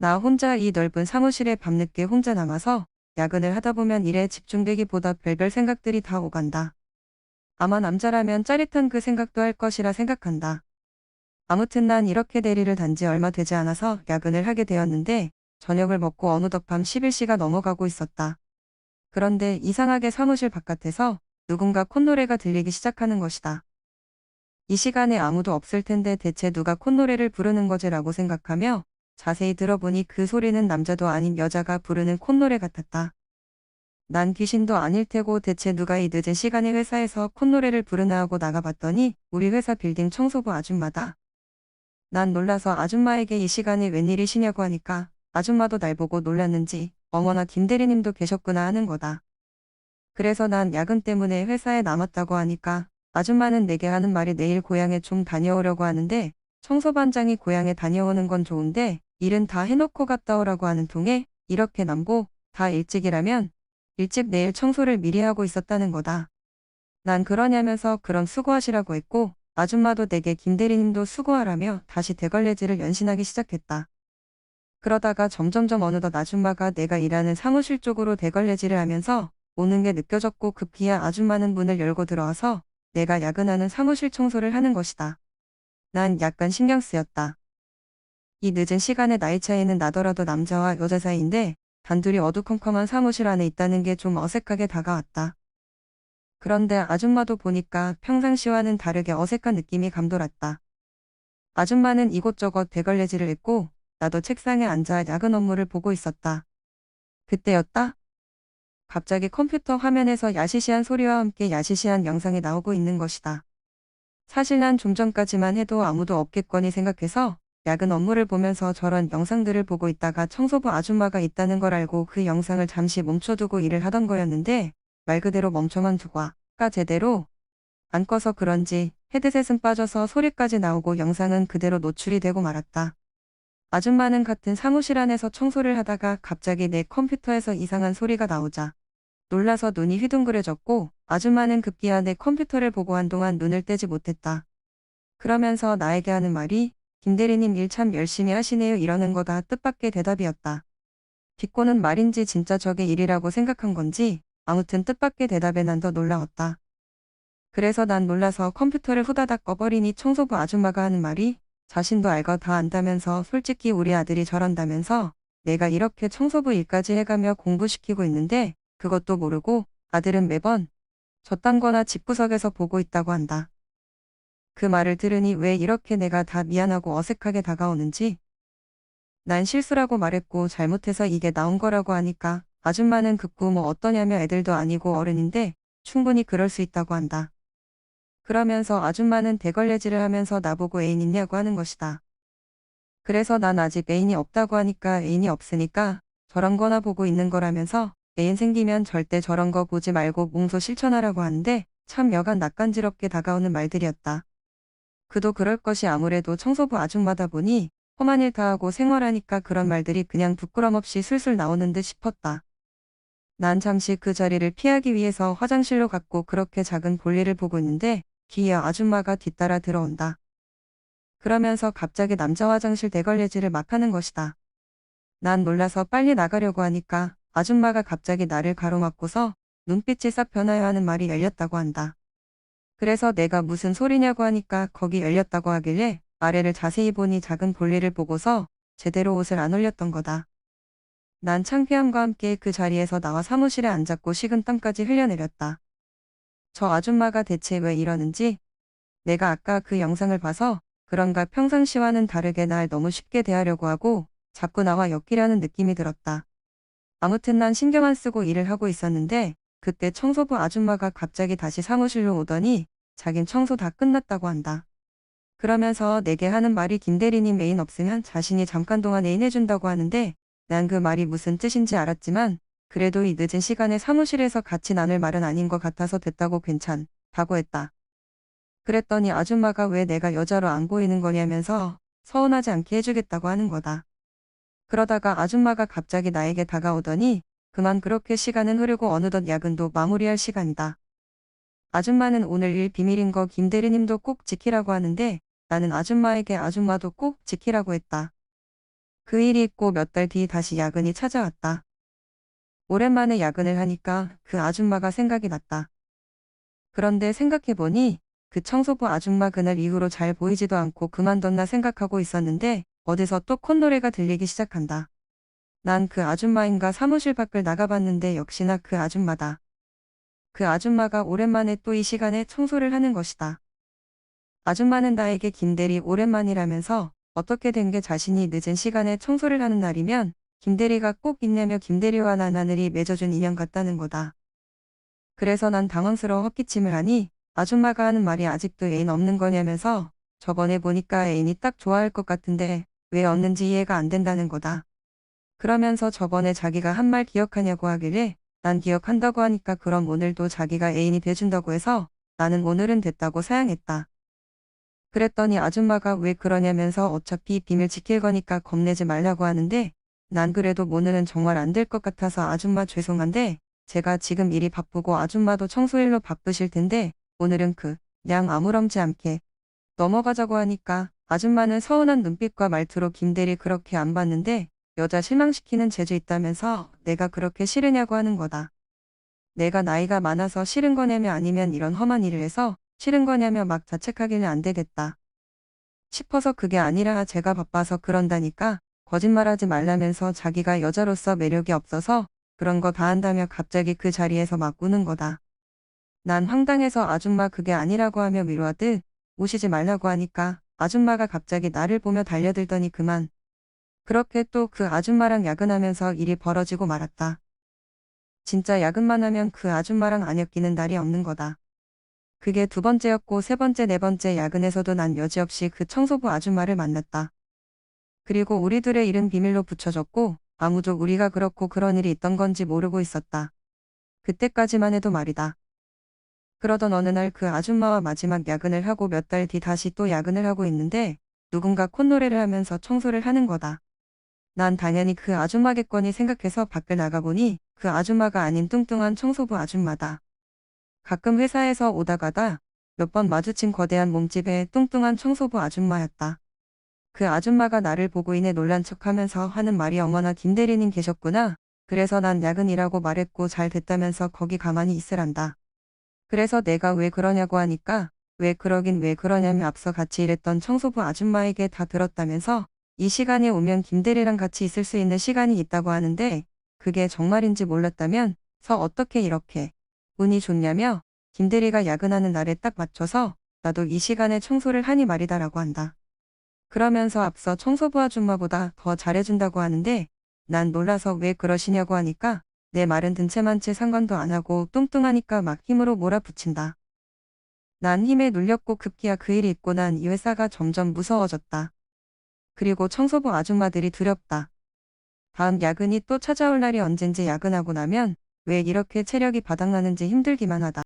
나 혼자 이 넓은 사무실에 밤늦게 혼자 남아서 야근을 하다 보면 일에 집중되기보다 별별 생각들이 다 오간다. 아마 남자라면 짜릿한 그 생각도 할 것이라 생각한다. 아무튼 난 이렇게 대리를 단지 얼마 되지 않아서 야근을 하게 되었는데 저녁을 먹고 어느덧 밤 11시가 넘어가고 있었다. 그런데 이상하게 사무실 바깥에서 누군가 콧노래가 들리기 시작하는 것이다. 이 시간에 아무도 없을 텐데 대체 누가 콧노래를 부르는 거지라고 생각하며 자세히 들어보니 그 소리는 남자도 아닌 여자가 부르는 콧노래 같았다. 난 귀신도 아닐 테고 대체 누가 이 늦은 시간에 회사에서 콧노래를 부르나 하고 나가봤더니 우리 회사 빌딩 청소부 아줌마다. 난 놀라서 아줌마에게 이 시간에 웬일이시냐고 하니까 아줌마도 날 보고 놀랐는지 어머나 김대리님도 계셨구나 하는 거다. 그래서 난 야근 때문에 회사에 남았다고 하니까 아줌마는 내게 하는 말이 내일 고향에 좀 다녀오려고 하는데 청소반장이 고향에 다녀오는 건 좋은데 일은 다 해놓고 갔다 오라고 하는 통에 이렇게 남고 다 일찍이라면 일찍 내일 청소를 미리 하고 있었다는 거다. 난 그러냐면서 그럼 수고하시라고 했고 아줌마도 내게 김대리님도 수고하라며 다시 대걸레질을 연신하기 시작했다. 그러다가 점점점 어느덧 아줌마가 내가 일하는 사무실 쪽으로 대걸레질을 하면서 오는 게 느껴졌고 급기야 아줌마는 문을 열고 들어와서 내가 야근하는 사무실 청소를 하는 것이다. 난 약간 신경 쓰였다. 이 늦은 시간에 나이 차이는 나더라도 남자와 여자 사이인데 단둘이 어두컴컴한 사무실 안에 있다는 게 좀 어색하게 다가왔다. 그런데 아줌마도 보니까 평상시와는 다르게 어색한 느낌이 감돌았다. 아줌마는 이곳저곳 대걸레질을 했고 나도 책상에 앉아 야근 업무를 보고 있었다. 그때였다. 갑자기 컴퓨터 화면에서 야시시한 소리와 함께 야시시한 영상이 나오고 있는 것이다. 사실 난 좀 전까지만 해도 아무도 없겠거니 생각해서 야근 업무를 보면서 저런 영상들을 보고 있다가 청소부 아줌마가 있다는 걸 알고 그 영상을 잠시 멈춰두고 일을 하던 거였는데 말 그대로 멈춰만 두고 아까 제대로 안 꺼서 그런지 헤드셋은 빠져서 소리까지 나오고 영상은 그대로 노출이 되고 말았다. 아줌마는 같은 사무실 안에서 청소를 하다가 갑자기 내 컴퓨터에서 이상한 소리가 나오자 놀라서 눈이 휘둥그레졌고 아줌마는 급기야 내 컴퓨터를 보고 한동안 눈을 떼지 못했다. 그러면서 나에게 하는 말이 김대리님 일 참 열심히 하시네요 이러는 거 다 뜻밖의 대답이었다. 비꼬는 말인지 진짜 저게 일이라고 생각한 건지 아무튼 뜻밖의 대답에 난 더 놀라웠다. 그래서 난 놀라서 컴퓨터를 후다닥 꺼버리니 청소부 아줌마가 하는 말이 자신도 알고 다 안다면서 솔직히 우리 아들이 저런다면서 내가 이렇게 청소부 일까지 해가며 공부시키고 있는데 그것도 모르고 아들은 매번 저딴 거나 집구석에서 보고 있다고 한다. 그 말을 들으니 왜 이렇게 내가 다 미안하고 어색하게 다가오는지 난 실수라고 말했고 잘못해서 이게 나온 거라고 하니까 아줌마는 급구 뭐 어떠냐며 애들도 아니고 어른인데 충분히 그럴 수 있다고 한다. 그러면서 아줌마는 대걸레질을 하면서 나보고 애인 있냐고 하는 것이다. 그래서 난 아직 애인이 없다고 하니까 애인이 없으니까 저런 거나 보고 있는 거라면서 애인 생기면 절대 저런 거 보지 말고 몽소 실천하라고 하는데 참 여간 낯간지럽게 다가오는 말들이었다. 그도 그럴 것이 아무래도 청소부 아줌마다 보니 험한 일 다 하고 생활하니까 그런 말들이 그냥 부끄럼 없이 술술 나오는 듯 싶었다. 난 잠시 그 자리를 피하기 위해서 화장실로 갔고 그렇게 작은 볼일을 보고 있는데 기이어 아줌마가 뒤따라 들어온다. 그러면서 갑자기 남자 화장실 대걸레질을 막 하는 것이다. 난 놀라서 빨리 나가려고 하니까 아줌마가 갑자기 나를 가로막고서 눈빛이 싹 변하여 하는 말이 열렸다고 한다. 그래서 내가 무슨 소리냐고 하니까 거기 열렸다고 하길래 아래를 자세히 보니 작은 볼일을 보고서 제대로 옷을 안 올렸던 거다. 난 창피함과 함께 그 자리에서 나와 사무실에 앉았고 식은 땀까지 흘려내렸다. 저 아줌마가 대체 왜 이러는지 내가 아까 그 영상을 봐서 그런가 평상시와는 다르게 날 너무 쉽게 대하려고 하고 자꾸 나와 엮이려는 느낌이 들었다. 아무튼 난 신경 안 쓰고 일을 하고 있었는데 그때 청소부 아줌마가 갑자기 다시 사무실로 오더니 자긴 청소 다 끝났다고 한다. 그러면서 내게 하는 말이 김대리님 애인 없으면 자신이 잠깐 동안 애인 해준다고 하는데 난 그 말이 무슨 뜻인지 알았지만 그래도 이 늦은 시간에 사무실에서 같이 나눌 말은 아닌 것 같아서 됐다고 괜찮다고 했다. 그랬더니 아줌마가 왜 내가 여자로 안 보이는 거냐면서 서운하지 않게 해주겠다고 하는 거다. 그러다가 아줌마가 갑자기 나에게 다가오더니 그만 그렇게 시간은 흐르고 어느덧 야근도 마무리할 시간이다. 아줌마는 오늘 일 비밀인 거 김대리님도 꼭 지키라고 하는데 나는 아줌마에게 아줌마도 꼭 지키라고 했다. 그 일이 있고 몇 달 뒤 다시 야근이 찾아왔다. 오랜만에 야근을 하니까 그 아줌마가 생각이 났다. 그런데 생각해보니 그 청소부 아줌마 그날 이후로 잘 보이지도 않고 그만뒀나 생각하고 있었는데 어디서 또 콧노래가 들리기 시작한다. 난 그 아줌마인가 사무실 밖을 나가봤는데 역시나 그 아줌마다. 그 아줌마가 오랜만에 또 이 시간에 청소를 하는 것이다. 아줌마는 나에게 김대리 오랜만이라면서 어떻게 된 게 자신이 늦은 시간에 청소를 하는 날이면 김대리가 꼭 있냐며 김대리와 나나늘이 맺어준 인연 같다는 거다. 그래서 난 당황스러워 헛기침을 하니 아줌마가 하는 말이 아직도 애인 없는 거냐면서 저번에 보니까 애인이 딱 좋아할 것 같은데 왜 없는지 이해가 안 된다는 거다. 그러면서 저번에 자기가 한 말 기억하냐고 하길래 난 기억한다고 하니까 그럼 오늘도 자기가 애인이 돼준다고 해서 나는 오늘은 됐다고 사양했다. 그랬더니 아줌마가 왜 그러냐면서 어차피 비밀 지킬 거니까 겁내지 말라고 하는데 난 그래도 오늘은 정말 안 될 것 같아서 아줌마 죄송한데 제가 지금 일이 바쁘고 아줌마도 청소일로 바쁘실 텐데 오늘은 그냥 아무렇지 않게 넘어가자고 하니까 아줌마는 서운한 눈빛과 말투로 김대리 그렇게 안 봤는데 여자 실망시키는 재주 있다면서 내가 그렇게 싫으냐고 하는 거다. 내가 나이가 많아서 싫은 거냐며 아니면 이런 험한 일을 해서 싫은 거냐며 막 자책하기는 안 되겠다. 싶어서 그게 아니라 제가 바빠서 그런다니까 거짓말하지 말라면서 자기가 여자로서 매력이 없어서 그런 거 다 한다며 갑자기 그 자리에서 막 우는 거다. 난 황당해서 아줌마 그게 아니라고 하며 위로하듯 우시지 말라고 하니까 아줌마가 갑자기 나를 보며 달려들더니 그만. 그렇게 또 그 아줌마랑 야근하면서 일이 벌어지고 말았다. 진짜 야근만 하면 그 아줌마랑 안 엮이는 날이 없는 거다. 그게 두 번째였고 세 번째 네 번째 야근에서도 난 여지없이 그 청소부 아줌마를 만났다. 그리고 우리들의 일은 비밀로 붙여졌고 아무도 우리가 그렇고 그런 일이 있던 건지 모르고 있었다. 그때까지만 해도 말이다. 그러던 어느 날 그 아줌마와 마지막 야근을 하고 몇 달 뒤 다시 또 야근을 하고 있는데 누군가 콧노래를 하면서 청소를 하는 거다. 난 당연히 그 아줌마겠거니 생각해서 밖을 나가보니 그 아줌마가 아닌 뚱뚱한 청소부 아줌마다. 가끔 회사에서 오다 가다 몇 번 마주친 거대한 몸집의 뚱뚱한 청소부 아줌마였다. 그 아줌마가 나를 보고 이내 놀란 척 하면서 하는 말이 어머나 김 대리님 계셨구나. 그래서 난 야근이라고 말했고 잘 됐다면서 거기 가만히 있으란다. 그래서 내가 왜 그러냐고 하니까 왜 그러긴 왜 그러냐며 앞서 같이 일했던 청소부 아줌마에게 다 들었다면서 이 시간에 오면 김대리랑 같이 있을 수 있는 시간이 있다고 하는데 그게 정말인지 몰랐다면 서 어떻게 이렇게 운이 좋냐며 김대리가 야근하는 날에 딱 맞춰서 나도 이 시간에 청소를 하니 말이다라고 한다. 그러면서 앞서 청소부 아줌마보다 더 잘해준다고 하는데 난 놀라서 왜 그러시냐고 하니까 내 말은 든채만 채 상관도 안 하고 뚱뚱하니까 막 힘으로 몰아붙인다. 난 힘에 눌렸고 급기야 그 일이 있고 난 이 회사가 점점 무서워졌다. 그리고 청소부 아줌마들이 두렵다. 다음 야근이 또 찾아올 날이 언젠지 야근하고 나면 왜 이렇게 체력이 바닥나는지 힘들기만 하다.